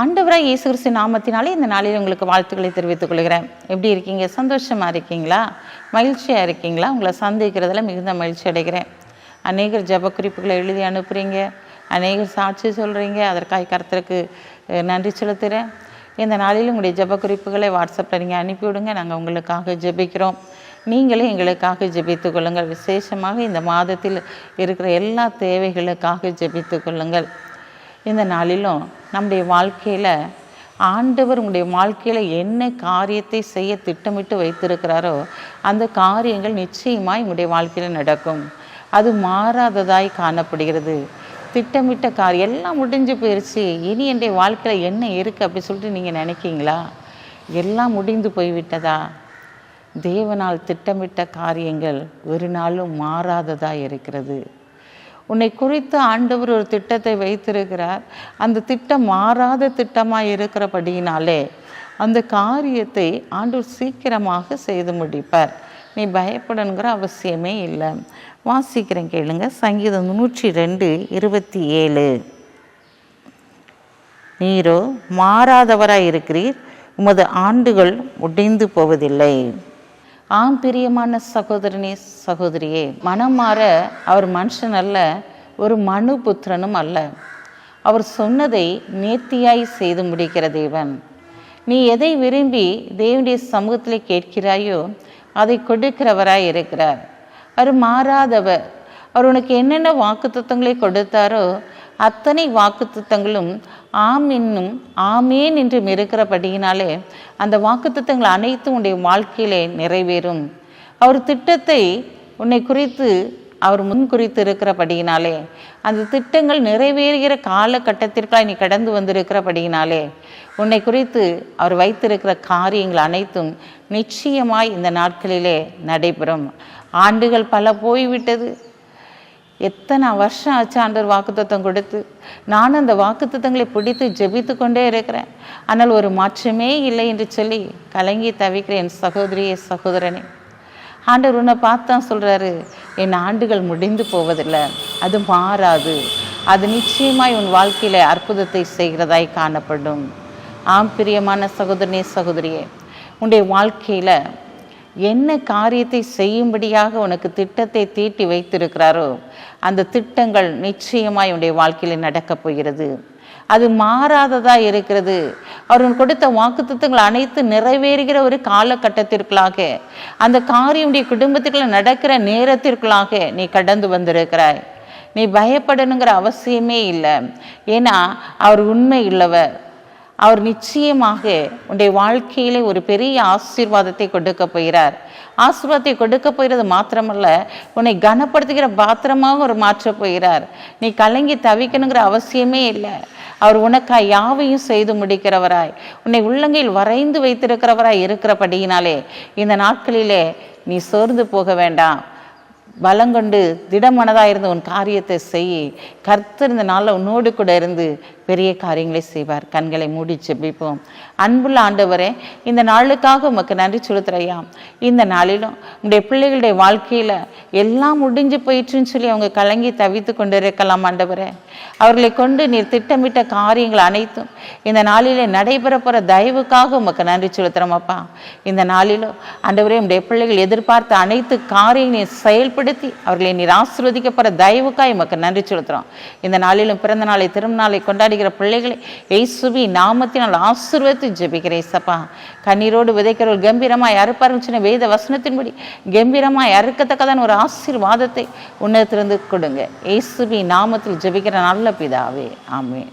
ஆண்டவராக இயேசு கிறிஸ்து நாமத்தினாலே இந்த நாளில் உங்களுக்கு வாழ்த்துக்களை தெரிவித்துக் கொள்கிறேன். எப்படி இருக்கீங்க? சந்தோஷமாக இருக்கீங்களா? மகிழ்ச்சியாக இருக்கீங்களா? உங்களை சந்திக்கிறதுல மிகுந்த மகிழ்ச்சி அடைகிறேன். அநேகர் ஜெப குறிப்புகளை எழுதி அனுப்புகிறீங்க அநேகர் சாட்சி சொல்கிறீங்க அதற்காக கர்த்தருக்கு நன்றி செலுத்துகிறேன் இந்த நாளில் உங்களுடைய ஜெப குறிப்புகளை வாட்ஸ்அப்பில் நீங்கள் அனுப்பிவிடுங்க. நாங்கள் உங்களுக்காக ஜெபிக்கிறோம். நீங்களே எங்களுக்காக ஜெபித்து கொள்ளுங்கள். விசேஷமாக இந்த மாதத்தில் இருக்கிற எல்லா தேவைகளுக்காக ஜெபித்து கொள்ளுங்கள். இந்த நாளிலும் நம்முடைய வாழ்க்கையில் ஆண்டவர் உங்களுடைய வாழ்க்கையில் என்ன காரியத்தை செய்ய திட்டமிட்டு வைத்திருக்கிறாரோ அந்த காரியங்கள் நிச்சயமாய் உங்களுடைய வாழ்க்கையில் நடக்கும். அது மாறாததாய் காணப்படுகிறது. திட்டமிட்ட காரியம் எல்லாம் முடிஞ்சு போயிடுச்சு இனி என்னுடைய வாழ்க்கையில் என்ன இருக்குது அப்படி சொல்லிட்டு நீங்கள் நினைக்கிங்களா? எல்லாம் முடிந்து போய்விட்டதா? தேவனால் திட்டமிட்ட காரியங்கள் ஒரு நாளும் மாறாததாக இருக்கிறது. உன்னை குறித்து ஆண்டவர் ஒரு திட்டத்தை வைத்திருக்கிறார். அந்த திட்டம் மாறாத திட்டமாக இருக்கிறபடியினாலே அந்த காரியத்தை ஆண்டவர் சீக்கிரமாக செய்து முடிப்பார். நீ பயப்படணுங்கிற அவசியமே இல்லை. வாசிக்கிறேன் கேளுங்க. சங்கீதம் நூற்றி ரெண்டு இருபத்தி ஏழு. நீரோ மாறாதவராக இருக்கிறீர். உமது ஆண்டுகள் முடிந்து போவதில்லை. ஆம் பிரியமான சகோதரனே சகோதரியே மனம் மாற அவர் மனுஷன் அல்ல ஒரு மனு புத்திரனும் அல்ல. அவர் சொன்னதை நேர்த்தியாய் செய்து முடிக்கிற தேவன். நீ எதை விரும்பி தேவனுடைய சமூகத்தில் கேட்கிறாயோ அதை கொடுக்கிறவராய் இருக்கிறார். அவர் மாறாதவர். அவர் உனக்கு என்னென்ன வாக்குத்தத்தங்களை கொடுத்தாரோ அத்தனை வாக்குத்தத்தங்களும் ஆம் என்னும் ஆமேன் என்றும் இருக்கிறபடியினாலே அந்த வாக்குத்தத்தங்கள் அனைத்தும் உன்னுடைய வாழ்க்கையிலே நிறைவேறும். அவர் திட்டத்தை உன்னை குறித்து அவர் முன் குறித்து இருக்கிறபடியினாலே அந்த திட்டங்கள் நிறைவேறுகிற காலகட்டத்திற்காக நீ கடந்து வந்திருக்கிறபடியினாலே உன்னை குறித்து அவர் வைத்திருக்கிற காரியங்கள் அனைத்தும் நிச்சயமாய் இந்த நாட்களிலே நடைபெறும். ஆண்டுகள் பல போய்விட்டது. எத்தனை வருஷம் ஆச்சு ஆண்டவர் வாக்குத்தத்தம் கொடுத்து? நானும் அந்த வாக்குத்தத்தங்களை பிடித்து ஜெபித்து கொண்டே இருக்கிறேன். ஆனால் ஒரு மாற்றமே இல்லை என்று சொல்லி கலங்கி தவிக்கிறேன் என் சகோதரியே சகோதரனே. ஆண்டவர் உன்னை பார்த்து தான் சொல்கிறாரு என் ஆண்டுகள் முடிந்து போவதில்லை அது மாறாது. அது நிச்சயமாய் உன் வாழ்க்கையில் அற்புதத்தை செய்கிறதாய் காணப்படும். ஆம் பிரியமான சகோதரனே சகோதரியே உன்னுடைய வாழ்க்கையில் என்ன காரியத்தை செய்யும்படியாக உனக்கு திட்டத்தை தீட்டி வைத்திருக்கிறாரோ அந்த திட்டங்கள் நிச்சயமாய் உன்னுடைய வாழ்க்கையில் நடக்கப் போகிறது. அது மாறாததா இருக்கிறது. அவர் கொடுத்த வாக்குத்தங்கள் அனைத்து நிறைவேறுகிற ஒரு காலகட்டத்திற்குள்ளாக அந்த காரியம் உடைய குடும்பத்துக்குள்ள நடக்கிற நேரத்திற்குள்ளாக நீ கடந்து வந்திருக்கிறாய். நீ பயப்படணுங்கிற அவசியமே இல்லை. ஏன்னா அவர் உண்மை உள்ளவர். அவர் நிச்சயமாக உன்னுடைய வாழ்க்கையிலே ஒரு பெரிய ஆசீர்வாதத்தை கொடுக்க போகிறார். ஆசீர்வாதத்தை கொடுக்க போகிறது மாத்திரமல்ல உன்னை கனப்படுத்துகிற பாத்திரமாக ஒரு மாற்றப் போகிறார். நீ கலங்கி தவிக்கணுங்கிற அவசியமே இல்லை. அவர் உனக்காய் யாவையும் செய்து முடிக்கிறவராய் உன்னை உள்ளங்கையில் வரைந்து வைத்திருக்கிறவராய் இருக்கிறபடியினாலே இந்த நாட்களிலே நீ சோர்ந்து போக வேண்டாம். பலங்கொண்டு திடமனதாக இருந்து உன் காரியத்தை செய். கர்த்தர் இந்த நாளில் உன்னோடு கூட இருந்து பெரிய காரியங்களை செய்வார். கண்களை மூடி ஜெபிப்போம். அன்புள்ள ஆண்டவரே இந்த நாளுக்காக உமக்கு நன்றி செலுத்துறையா இந்த நாளிலும் உங்களுடைய பிள்ளைகளுடைய வாழ்க்கையில் எல்லாம் முடிஞ்சு போயிற்றுன்னு சொல்லி அவங்க கலங்கி தவித்து கொண்டு இருக்கலாம் ஆண்டவரே. அவர்களை கொண்டு நீர் திட்டமிட்ட காரியங்கள் அனைத்தும் இந்த நாளிலே நடைபெற போகிற தயவுக்காக உமக்கு நன்றி செலுத்துகிறோமப்பா இந்த நாளிலும் ஆண்டவரே உடைய பிள்ளைகள் எதிர்பார்த்த அனைத்து காரியங்களையும் செயல்பட செயல்படுத்தி அவர்களை நீர் ஆசிர்வதிக்கப்பட போகிற தயவுக்காக நன்றி செலுத்துகிறோம் இந்த நாளிலும் பிறந்த நாளை திருநாளை கொண்டாடுகிற பிள்ளைகளை எய்சுபி நாமத்தினால் ஆசிர்வதித்து ஜெபிக்கிறேன் சப்பா கண்ணீரோடு விதைக்கிறவர் கம்பீரமாய் அறுப்பாருன்னு சொன்ன வேத வசனத்தின்படி கம்பீரமாய் அறுக்கத்தக்கதான் ஒரு ஆசீர்வாதத்தை உன்னத்திலிருந்து கொடுங்க. இயேசுவி நாமத்தில் ஜெபிக்கிற நல்ல பிதாவே. ஆமேன்.